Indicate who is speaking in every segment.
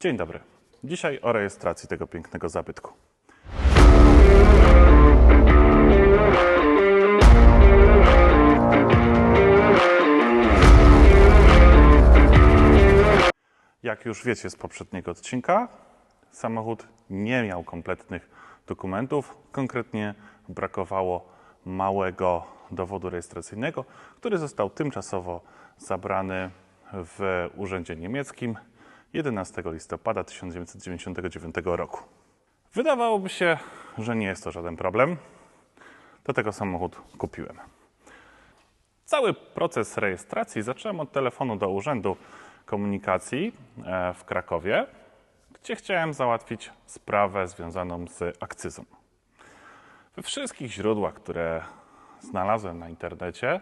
Speaker 1: Dzień dobry. Dzisiaj o rejestracji tego pięknego zabytku. Jak już wiecie z poprzedniego odcinka, samochód nie miał kompletnych dokumentów. Konkretnie brakowało małego dowodu rejestracyjnego, który został tymczasowo zabrany w urzędzie niemieckim 11 listopada 1999 roku. Wydawałoby się, że nie jest to żaden problem. Dlatego samochód kupiłem. Cały proces rejestracji zacząłem od telefonu do Urzędu Komunikacji e, w Krakowie, gdzie chciałem załatwić sprawę związaną z akcyzą. We wszystkich źródłach, które znalazłem na internecie,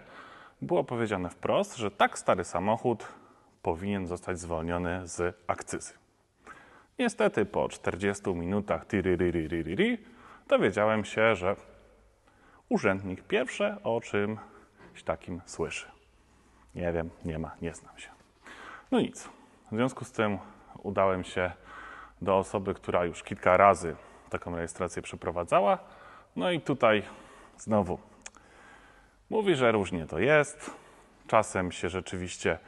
Speaker 1: było powiedziane wprost, że tak stary samochód powinien zostać zwolniony z akcyzy. Niestety po 40 minutach tiririririririri dowiedziałem się, że urzędnik pierwsze o czymś takim słyszy. Nie wiem, nie ma, nie znam się. No nic. W związku z tym udałem się do osoby, która już kilka razy taką rejestrację przeprowadzała. No i tutaj znowu mówi, że różnie to jest. Czasem się rzeczywiście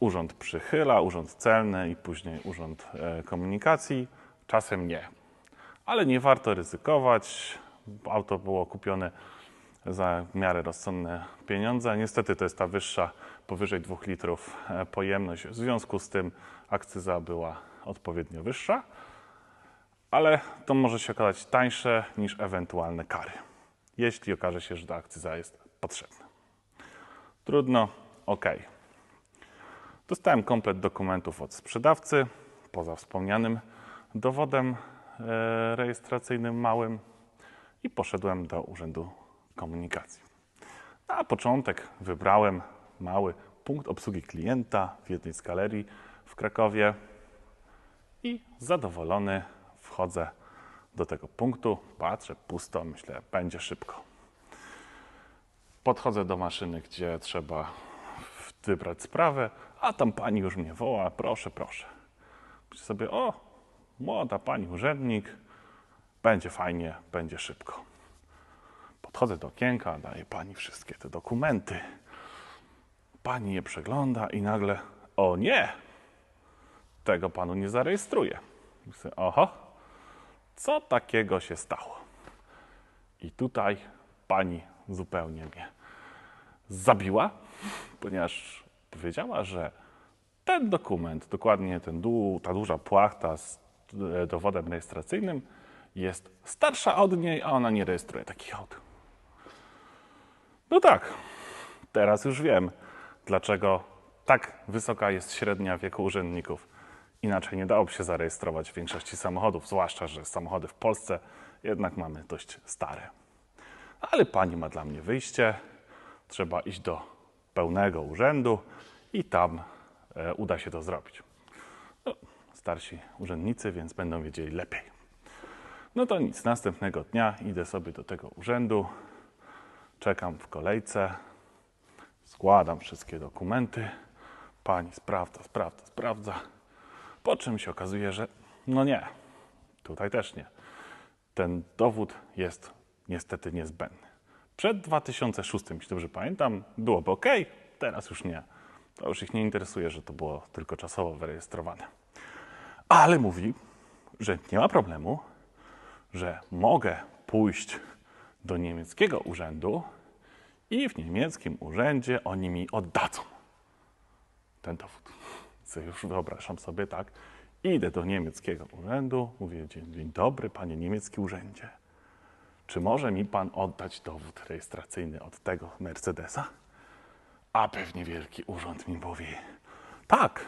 Speaker 1: urząd przychyla, urząd celny i później urząd e, komunikacji, czasem nie. Ale nie warto ryzykować. Auto było kupione za w miarę rozsądne pieniądze. Niestety to jest ta wyższa, powyżej 2 litrów e, pojemność. W związku z tym akcyza była odpowiednio wyższa, ale to może się okazać tańsze niż ewentualne kary, jeśli okaże się, że ta akcyza jest potrzebna. Trudno, ok. Dostałem komplet dokumentów od sprzedawcy, poza wspomnianym dowodem e, rejestracyjnym małym i poszedłem do Urzędu Komunikacji. Na początek wybrałem mały punkt obsługi klienta w jednej z galerii w Krakowie i zadowolony wchodzę do tego punktu, patrzę, pusto, myślę, będzie szybko. Podchodzę do maszyny, gdzie trzeba wybrać sprawę, a tam pani już mnie woła, proszę, proszę. Myślę sobie, o, młoda pani urzędnik, będzie fajnie, będzie szybko. Podchodzę do okienka, daję pani wszystkie te dokumenty. Pani je przegląda i nagle, o nie, tego panu nie zarejestruję. Myślę, oho, co takiego się stało? I tutaj pani zupełnie mnie zabiła, ponieważ powiedziała, że ten dokument, dokładnie ten, du- ta duża płachta z e, dowodem rejestracyjnym jest starsza od niej, a ona nie rejestruje takich aut. No tak, teraz już wiem, dlaczego tak wysoka jest średnia wieku urzędników. Inaczej nie dałoby się zarejestrować w większości samochodów, zwłaszcza, że samochody w Polsce jednak mamy dość stare. Ale pani ma dla mnie wyjście. Trzeba iść do pełnego urzędu i tam e, uda się to zrobić. No, starsi urzędnicy, więc będą wiedzieli lepiej. No to nic, następnego dnia idę sobie do tego urzędu, czekam w kolejce, składam wszystkie dokumenty. Pani sprawdza, sprawdza, sprawdza. Po czym się okazuje, że no nie, tutaj też nie. Ten dowód jest niestety niezbędny. Przed 2006, jeśli dobrze pamiętam, byłoby ok, teraz już nie. To już ich nie interesuje, że to było tylko czasowo wyrejestrowane. Ale mówi, że nie ma problemu, że mogę pójść do niemieckiego urzędu i w niemieckim urzędzie oni mi oddadzą ten dowód. Co już wyobrażam sobie tak. Idę do niemieckiego urzędu, mówię, dzień, dzień dobry, panie niemiecki urzędzie. Czy może mi pan oddać dowód rejestracyjny od tego Mercedesa? A pewnie wielki urząd mi mówi, tak,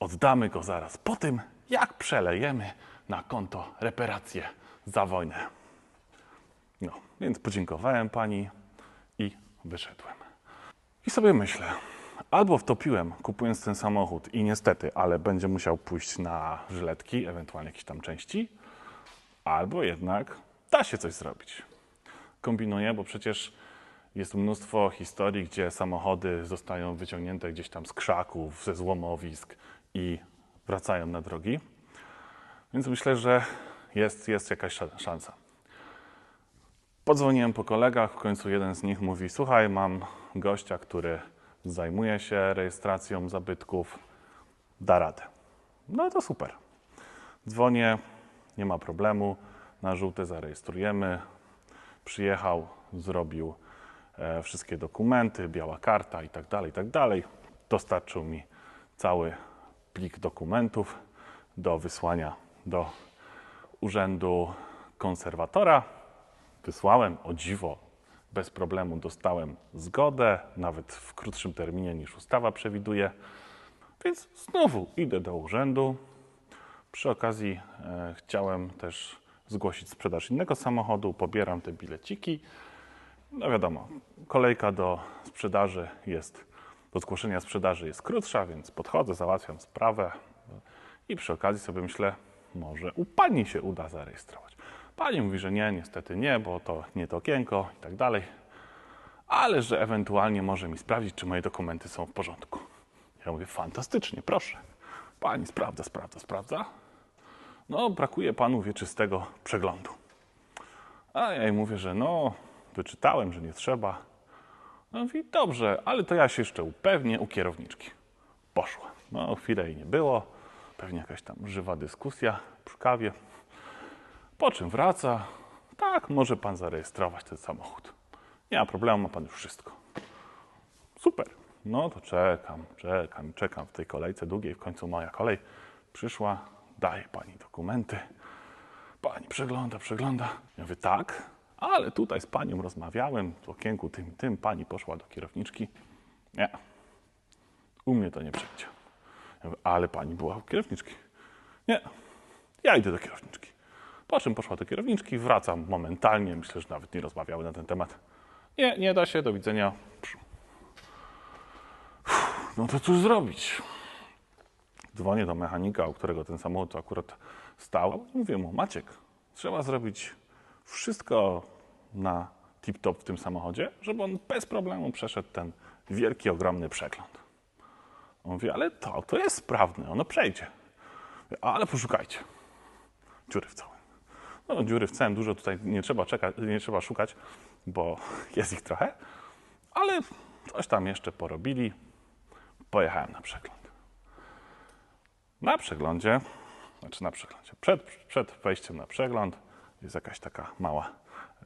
Speaker 1: oddamy go zaraz po tym, jak przelejemy na konto reparacje za wojnę. No, więc podziękowałem pani i wyszedłem. I sobie myślę, albo wtopiłem kupując ten samochód i niestety, ale będzie musiał pójść na żyletki, ewentualnie jakieś tam części, albo jednak da się coś zrobić. Kombinuję, bo przecież jest mnóstwo historii, gdzie samochody zostają wyciągnięte gdzieś tam z krzaków, ze złomowisk i wracają na drogi. Więc myślę, że jest, jest jakaś szan- szansa. Podzwoniłem po kolegach, w końcu jeden z nich mówi: Słuchaj, mam gościa, który zajmuje się rejestracją zabytków, da radę. No to super. Dzwonię, nie ma problemu, na żółte zarejestrujemy. Przyjechał, zrobił e, wszystkie dokumenty, biała karta i tak dalej, i tak dalej. Dostarczył mi cały plik dokumentów do wysłania do urzędu konserwatora. Wysłałem, o dziwo, bez problemu dostałem zgodę, nawet w krótszym terminie niż ustawa przewiduje. Więc znowu idę do urzędu. Przy okazji e, chciałem też zgłosić sprzedaż innego samochodu, pobieram te bileciki. No wiadomo, kolejka do sprzedaży jest, do zgłoszenia sprzedaży jest krótsza, więc podchodzę, załatwiam sprawę i przy okazji sobie myślę, może u pani się uda zarejestrować. Pani mówi, że nie, niestety nie, bo to nie to okienko i tak dalej, ale że ewentualnie może mi sprawdzić, czy moje dokumenty są w porządku. Ja mówię, fantastycznie, proszę. Pani sprawdza, sprawdza, sprawdza. No, brakuje panu wieczystego przeglądu. A ja jej mówię, że no, wyczytałem, że nie trzeba. No mówi, dobrze, ale to ja się jeszcze upewnię u kierowniczki. Poszła. No, chwilę jej nie było. Pewnie jakaś tam żywa dyskusja przy kawie. Po czym wraca. Tak, może pan zarejestrować ten samochód. Nie ma problemu, ma pan już wszystko. Super. No to czekam, czekam, czekam w tej kolejce długiej. W końcu moja kolej przyszła. Daje pani dokumenty. Pani przegląda, przegląda. Ja mówię, tak, ale tutaj z panią rozmawiałem w okienku tym tym. Pani poszła do kierowniczki. Nie, u mnie to nie przejdzie. Ja mówię, ale pani była u kierowniczki. Nie, ja idę do kierowniczki. Po czym poszła do kierowniczki, wracam momentalnie. Myślę, że nawet nie rozmawiały na ten temat. Nie, nie da się, do widzenia. No to cóż zrobić? Dzwonię do mechanika, u którego ten samochód akurat stał. I mówię mu, Maciek, trzeba zrobić wszystko na tip-top w tym samochodzie, żeby on bez problemu przeszedł ten wielki, ogromny przegląd. On mówi, ale to, to jest sprawne, ono przejdzie. Ale poszukajcie. Dziury w całym. No, dziury w całym dużo tutaj nie trzeba, czekać, nie trzeba szukać, bo jest ich trochę, ale coś tam jeszcze porobili. Pojechałem na przegląd. Na przeglądzie, znaczy na przeglądzie, przed, przed wejściem na przegląd jest jakaś taka mała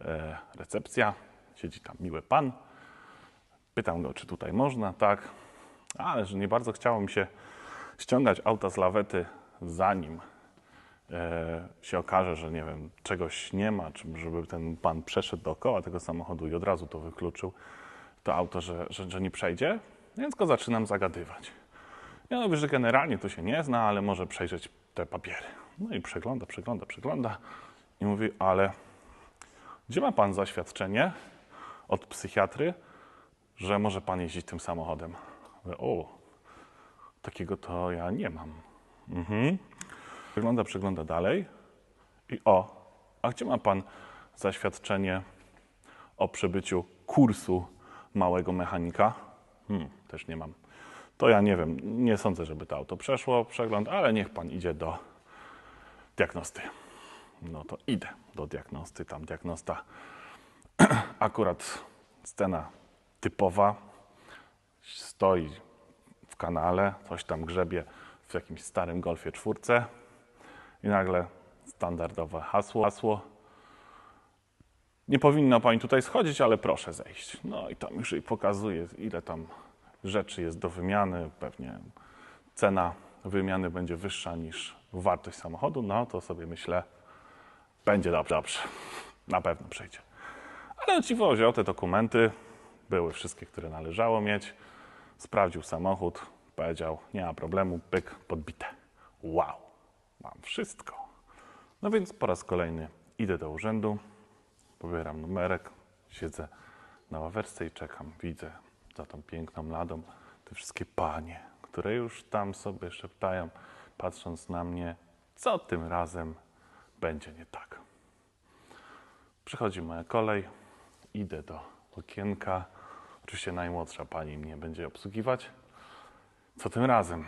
Speaker 1: e, recepcja. Siedzi tam miły pan. Pytam go, czy tutaj można, tak. Ale że nie bardzo chciało mi się ściągać auta z lawety, zanim e, się okaże, że nie wiem, czegoś nie ma, czy żeby ten pan przeszedł dookoła tego samochodu i od razu to wykluczył, to auto, że, że, że nie przejdzie, więc go zaczynam zagadywać. Ja mówię, że generalnie to się nie zna, ale może przejrzeć te papiery. No i przegląda, przegląda, przegląda i mówi, ale gdzie ma pan zaświadczenie od psychiatry, że może pan jeździć tym samochodem? Mówię, o, takiego to ja nie mam. Mhm. Przegląda, przegląda dalej i o, a gdzie ma pan zaświadczenie o przebyciu kursu małego mechanika? Hmm, też nie mam. To ja nie wiem, nie sądzę, żeby to auto przeszło przegląd, ale niech pan idzie do diagnosty. No to idę do diagnosty, tam diagnosta. Akurat scena typowa. Stoi w kanale, coś tam grzebie w jakimś starym Golfie czwórce i nagle standardowe hasło, hasło. Nie powinna pani tutaj schodzić, ale proszę zejść. No i tam już jej pokazuje, ile tam rzeczy jest do wymiany. Pewnie cena wymiany będzie wyższa niż wartość samochodu. No to sobie myślę, będzie dobrze, dobrze. Na pewno przejdzie. Ale dziwo wziął te dokumenty, były wszystkie, które należało mieć. Sprawdził samochód, powiedział, nie ma problemu, pyk, podbite. Wow, mam wszystko. No więc po raz kolejny idę do urzędu, pobieram numerek, siedzę na ławerce i czekam. Widzę za tą piękną ladą te wszystkie panie, które już tam sobie szeptają, patrząc na mnie, co tym razem będzie nie tak. Przychodzi moja kolej, idę do okienka. Oczywiście najmłodsza pani mnie będzie obsługiwać. Co tym razem?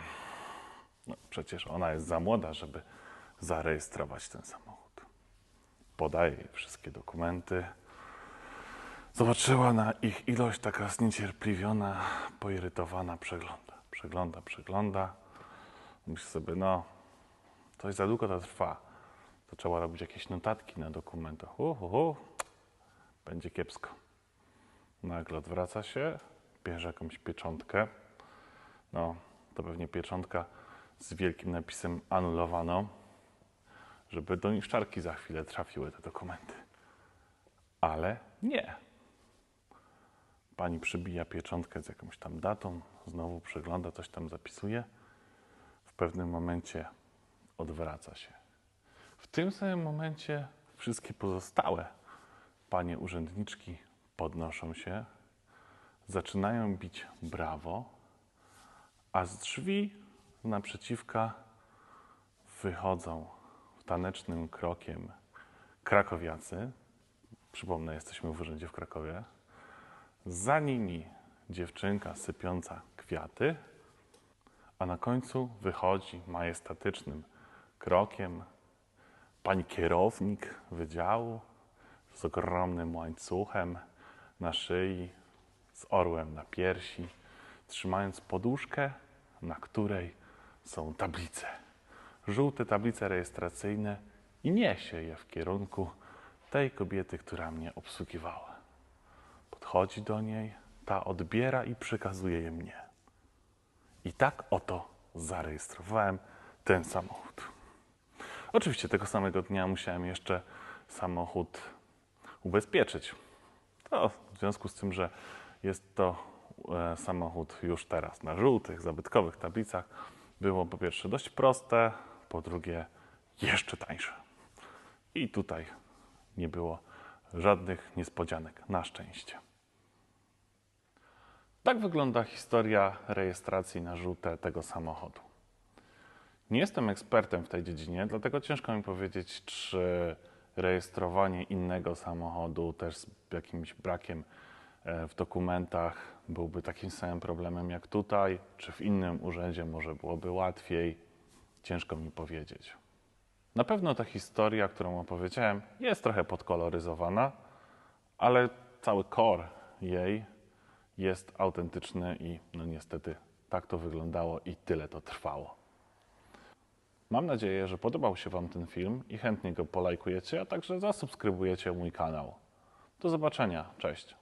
Speaker 1: No, przecież ona jest za młoda, żeby zarejestrować ten samochód. Podaje jej wszystkie dokumenty. Zobaczyła na ich ilość, taka zniecierpliwiona, poirytowana, przegląda, przegląda, przegląda. Myśli sobie, no, coś za długo to trwa. Trzeba robić jakieś notatki na dokumentach. Uh, uh, uh. Będzie kiepsko. Nagle odwraca się, bierze jakąś pieczątkę. No, to pewnie pieczątka z wielkim napisem anulowano, żeby do niszczarki za chwilę trafiły te dokumenty. Ale nie. Pani przybija pieczątkę z jakąś tam datą, znowu przegląda, coś tam zapisuje. W pewnym momencie odwraca się. W tym samym momencie wszystkie pozostałe panie urzędniczki podnoszą się, zaczynają bić brawo, a z drzwi naprzeciwka wychodzą tanecznym krokiem krakowiacy. Przypomnę, jesteśmy w urzędzie w Krakowie. Za nimi dziewczynka sypiąca kwiaty, a na końcu wychodzi majestatycznym krokiem pani kierownik wydziału z ogromnym łańcuchem na szyi, z orłem na piersi, trzymając poduszkę, na której są tablice. Żółte tablice rejestracyjne i niesie je w kierunku tej kobiety, która mnie obsługiwała. Podchodzi do niej, ta odbiera i przekazuje je mnie. I tak oto zarejestrowałem ten samochód. Oczywiście tego samego dnia musiałem jeszcze samochód ubezpieczyć. To w związku z tym, że jest to e, samochód już teraz na żółtych, zabytkowych tablicach, było po pierwsze dość proste, po drugie jeszcze tańsze. I tutaj nie było żadnych niespodzianek, na szczęście. Tak wygląda historia rejestracji na żółte tego samochodu. Nie jestem ekspertem w tej dziedzinie, dlatego ciężko mi powiedzieć, czy rejestrowanie innego samochodu też z jakimś brakiem e, w dokumentach byłby takim samym problemem jak tutaj, czy w innym urzędzie może byłoby łatwiej. Ciężko mi powiedzieć. Na pewno ta historia, którą opowiedziałem, jest trochę podkoloryzowana, ale cały core jej jest autentyczny i no niestety tak to wyglądało i tyle to trwało. Mam nadzieję, że podobał się Wam ten film i chętnie go polajkujecie, a także zasubskrybujecie mój kanał. Do zobaczenia, cześć.